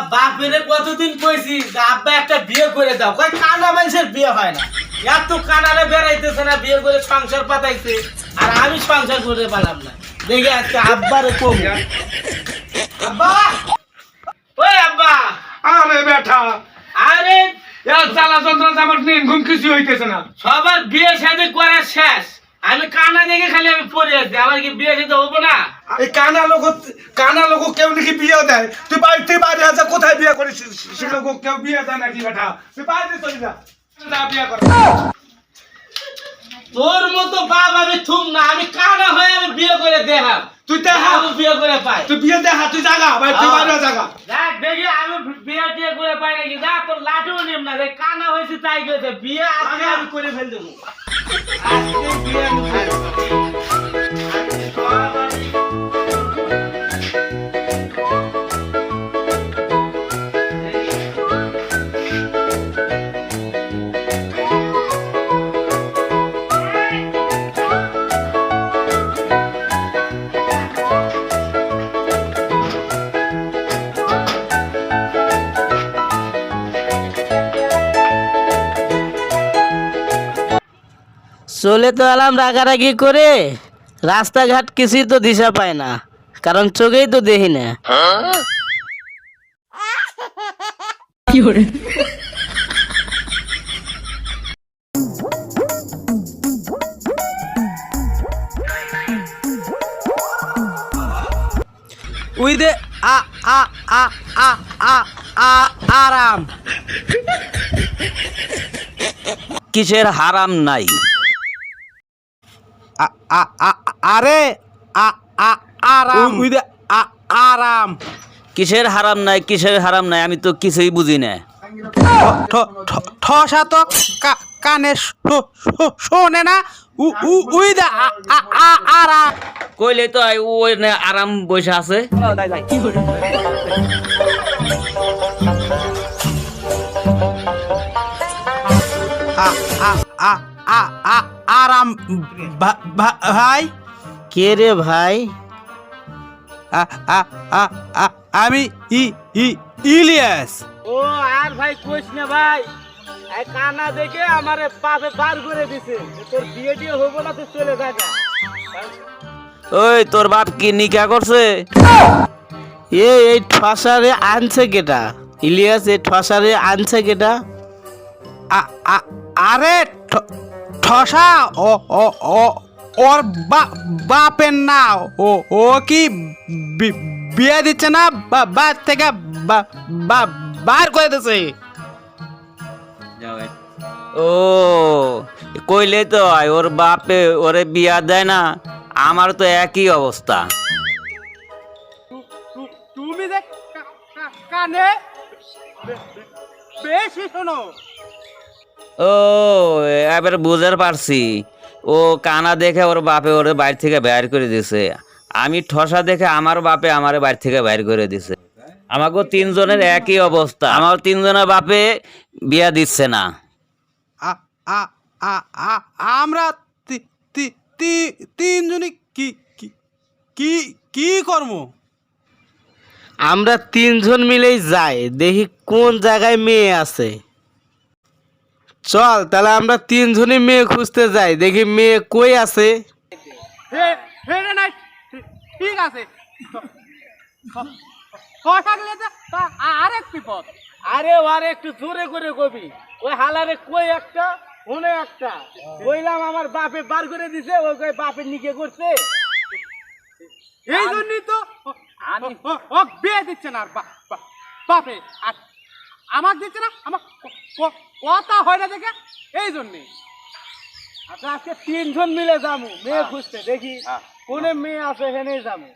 বাপেরে কতদিন কইছি যে আব্বা একটা বিয়ে করে দাও। কানা মানুষের বিয়ে হয় না। এত কানারে বেড়াইতেছে না বিয়ে করে সংসার পাতাইছে। আর আমি সংসার পারলাম না। দেখে আজকে আব্বারে কম। আব্বা! ওই আব্বা! আরে বেটা! আরে! এর জ্বালা যন্ত্রণা আমার নিন ঘুম কিছু হইতেছে না। সবার বিয়ে শাদী করা শেষ। আমি কানা দেখে খালি আমি পড়ে আছি। আমার কি বিয়ে যেতে হব না? এই কানা লোক কানা লোক কেউ নাকি বিয়ে দেয়। তুই বাড়ি তুই আছে কোথায় বিয়ে করিস? সে লোক কেউ বিয়ে দেয় নাকি বেটা? তুই বাইরে চলে যা, বিয়ে কর। তোর মতো বাপ আমি থুম না আমি কানা হয়ে আমি বিয়ে করে দেখাম তুই দেখা আমি বিয়ে করে পাই। তুই বিয়ে দেখা তুই জাগা ভাই তুই বাইরে জাগা। দেখ দেখি আমি বিয়ে টিয়ে করে পাই নাকি। যা তোর লাঠু নিম না দেখ কানা হয়েছে তাই করেছে বিয়ে আজকে আমি করে ফেল দেবো। আজকে বিয়ে চলে তো এলাম রাগারাগি করে। রাস্তাঘাট কিছুই তো দিশা পায় না কারণ চোখেই তো দেখি না। উই দে আ আ আ আ আ আ আরাম। কিসের হারাম নাই? আরে আ- আ- আরাম। উই দে আ- আরাম। কিসের হারাম নাই কিসের হারাম নাই আমি তো কিছুই বুঝি না। ঠসা তো কা- কানে শোনে না? উ- উ- উই আ- আ- আ- আরাম কইলে তো ওই নে আরাম বসে আছে। আ- আ- আ- আ- আ- আরাম ভাই? কে রে ভাই? আমি ই ই ইলিয়াস। ও আর ভাই কইস না ভাই এই কানা দেখে আমারে পাপে বার করে দিছে। তোর বিয়ে টিয়ে হব না তুই চলে যা ওই তোর বাপ কি নিকা করছে? এ এই ঠসারে আনছে কেটা? ইলিয়াস এই ঠসারে আনছে কেটা? আরে ঠসা ও ও ও ওর বা- বাপের না ও ও কি বিয়ে দিচ্ছে না? বা- থেকে বার করে দিছে। ও কইলে তো আয় ওর বাপে ওরে বিয়া দেয় না। আমার তো একই অবস্থা। তুমি যে কানে বেশি শোনো। ও এবার বুঝতে পারছি। ও কানা দেখে ওর বাপে ওর বাড়ি থেকে বের করে দিছে। আমি ঠসা দেখে আমার বাপে আমার বাড়ি থেকে বের করে দিছে। আমাকে তিনজনের একই অবস্থা। আমার তিনজনের বাপে বিয়া দিচ্ছে না। আ- আ- আ- আ- আমরা তিনজনই কি কি- কি কি কর্ম আমরা তিনজন মিলেই যাই। দেখি কোন জায়গায় মেয়ে আছে। চল তাহলে আমরা তিনজনই মেয়ে খুঁজতে যাই দেখি মেয়ে কই আছে। ঠিক আছে। থাকলে আরেক বিপদ। আরে আরে একটু জোরে করে কবি। ওই হালারে কই একটা হুনে একটা। কইলাম আমার বাপে বার করে দিছে ওই কই বাপে নিকে করছে। এই জন্যই তো আমি ও বিয়ে দিচ্ছে না আর বাপে। আর আমার দিচ্ছে না আমার ক- ক- কথা হয় না দেখে এই জন্যে। আচ্ছা আজকে তিনজন মিলে যামু মেয়ে খুঁজতে দেখি কোনে মেয়ে আছে এখানে যামু।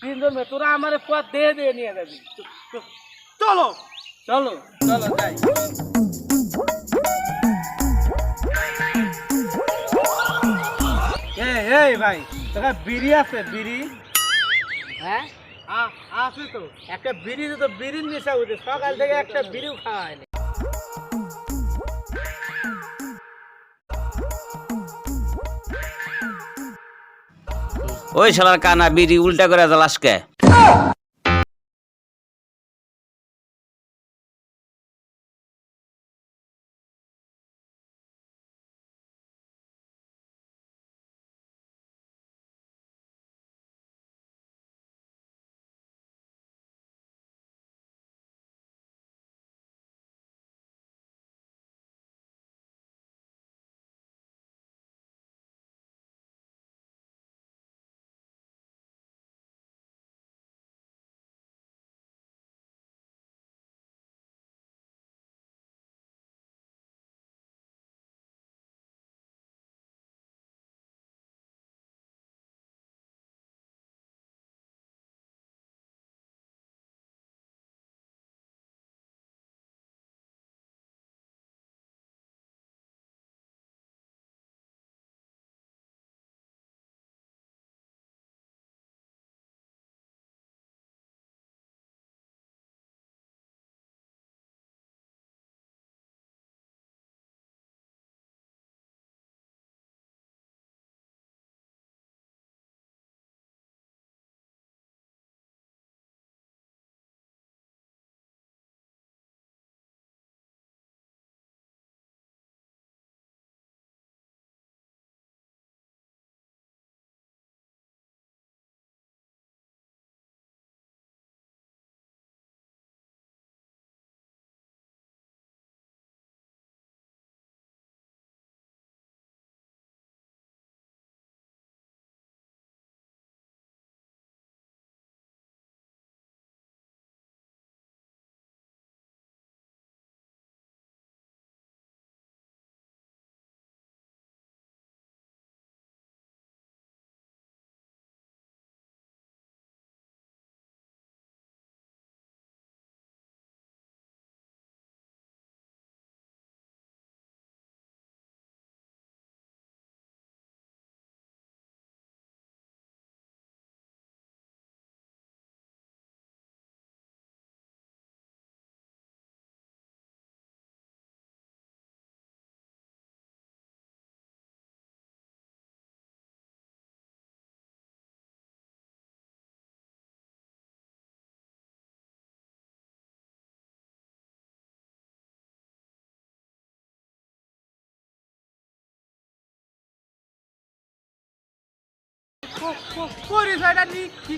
তিনজন মেয়ে তোরা আমার পথ দিয়ে দিয়ে নিয়ে যাবি। চলো। চলো চলো যাই। এই এই ভাই তোর বিড়ি আছে বিড়ি? হ্যাঁ? আছে তো। একটা বিড়ি তো বিড়ির নেশা উঠে সকাল থেকে একটা বিড়িও খাওয়া হয়নি। ওই সালার কানা বিড়ি উল্টা করে জ্বালাসকে পরিচয়টা নি কি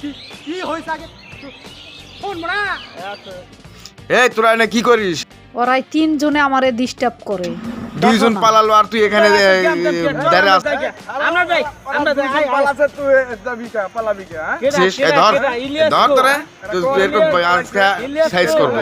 কি- কি হয়েছে আগে শুনব না এই তোরা এনে কি করিস ওরাই তিনজনে আমারে ডিস্টার্ব করে দুইজন। পালালো আর তুই এখানে দাঁড়িয়ে আস আমরা যাই আমরা যাই আয়, আয়। তুই যাবি কা পালাবি কা শেষ ধর ধর তো। তুই এরকম আজকে সাইজ করব